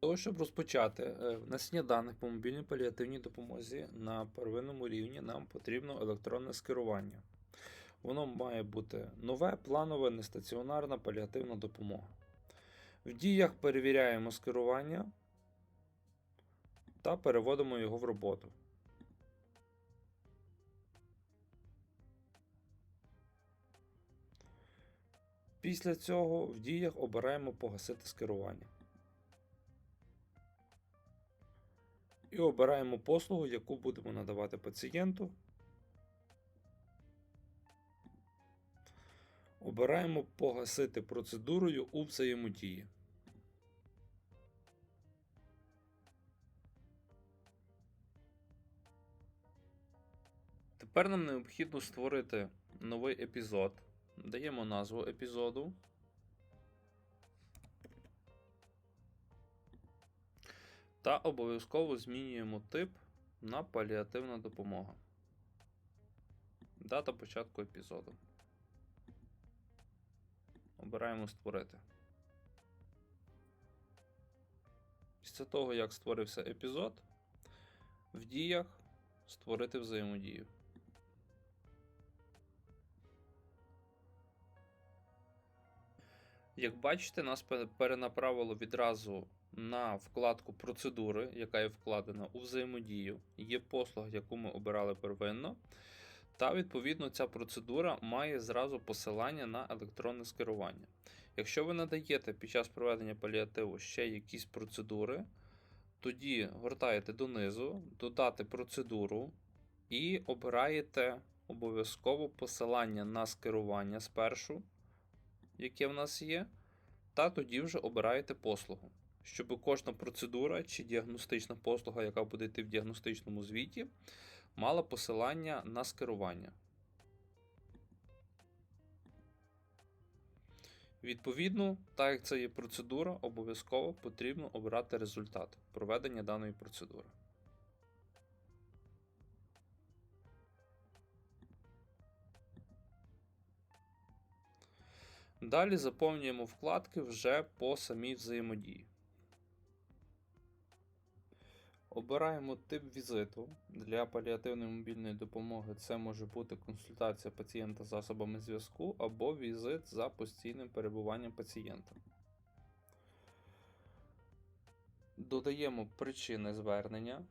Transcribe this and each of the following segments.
того, щоб розпочати е, внесення даних по мобільній паліативній допомозі на первинному рівні, нам потрібно електронне скерування. Воно має бути нове, планове, нестаціонарна паліативна допомога. В діях перевіряємо скерування та переводимо його в роботу. Після цього в діях обираємо погасити скерування. І обираємо послугу, яку будемо надавати пацієнту. Обираємо погасити процедурою у взаємодії. Тепер нам необхідно створити новий епізод. Даємо назву епізоду. Та обов'язково змінюємо тип на паліативна допомога. Дата початку епізоду. Обираємо створити. Після того, як створився епізод, в діях створити взаємодію. Як бачите, нас перенаправило відразу на вкладку процедури, яка є вкладена у взаємодію. Є послуга, яку ми обирали первинно. Та, відповідно, ця процедура має зразу посилання на електронне скерування. Якщо ви надаєте під час проведення паліативу ще якісь процедури, тоді гортаєте донизу, додати процедуру і обираєте обов'язково посилання на скерування спершу, яке в нас є, та тоді вже обираєте послугу. Щоб кожна процедура чи діагностична послуга, яка буде йти в діагностичному звіті, мала посилання на скерування. Відповідно, так як це є процедура, обов'язково потрібно обирати результат проведення даної процедури. Далі заповнюємо вкладки вже по самій взаємодії. Обираємо тип візиту. Для паліативної мобільної допомоги це може бути консультація пацієнта з засобами зв'язку або візит за постійним перебуванням пацієнта. Додаємо причини звернення.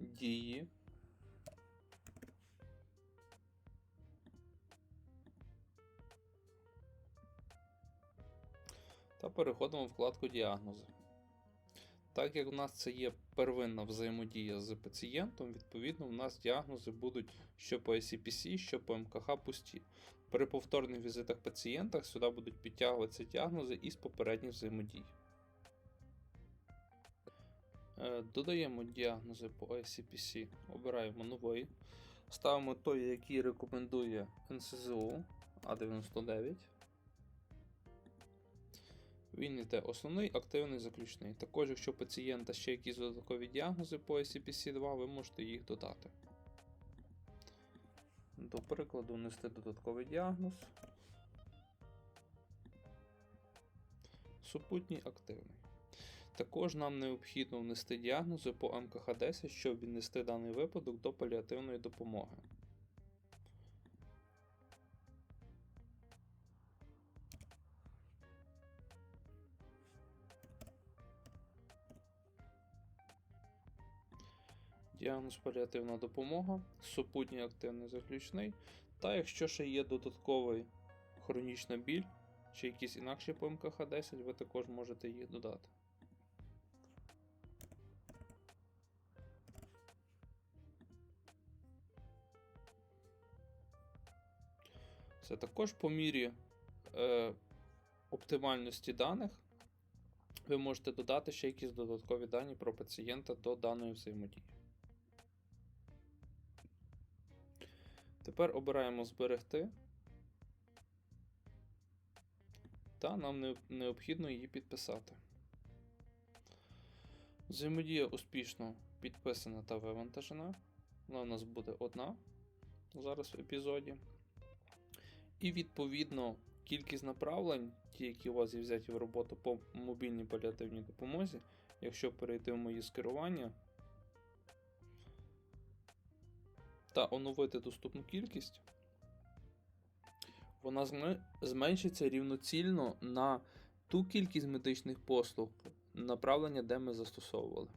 Дії. Та переходимо в вкладку діагнози. Так як у нас це є первинна взаємодія з пацієнтом, відповідно, у нас діагнози будуть що по ICPC, що по МКХ пусті. При повторних візитах пацієнта сюди будуть підтягуватися діагнози із попередніх взаємодій. Е, Додаємо діагнози по ICPC, обираємо новий. Ставимо той, який рекомендує НСЗУ А99. Він йде основний, активний, заключний. Також, якщо у пацієнта ще якісь додаткові діагнози по ICPC-2, ви можете їх додати. До прикладу, внести додатковий діагноз. Супутній активний. Також нам необхідно внести діагнози по МКХ-10, щоб віднести даний випадок до паліативної допомоги. Діагноз паліативна допомога, супутній активний заключний. Та якщо ще є додатковий хронічна біль чи якісь інакші по МКХ-10, ви також можете їх додати. Це також по мірі е, оптимальності даних. Ви можете додати ще якісь додаткові дані про пацієнта до даної взаємодії. Тепер обираємо зберегти. Та нам необхідно її підписати. Взаємодія успішно підписана та вивантажена. Вона у нас буде одна зараз в епізоді. І відповідно кількість направлень, ті, які у вас є взяті в роботу по мобільній паліативній допомозі, якщо перейти в мої скерування та оновити доступну кількість, вона зменшиться рівноцільно на ту кількість медичних послуг, направлення, де ми застосовували.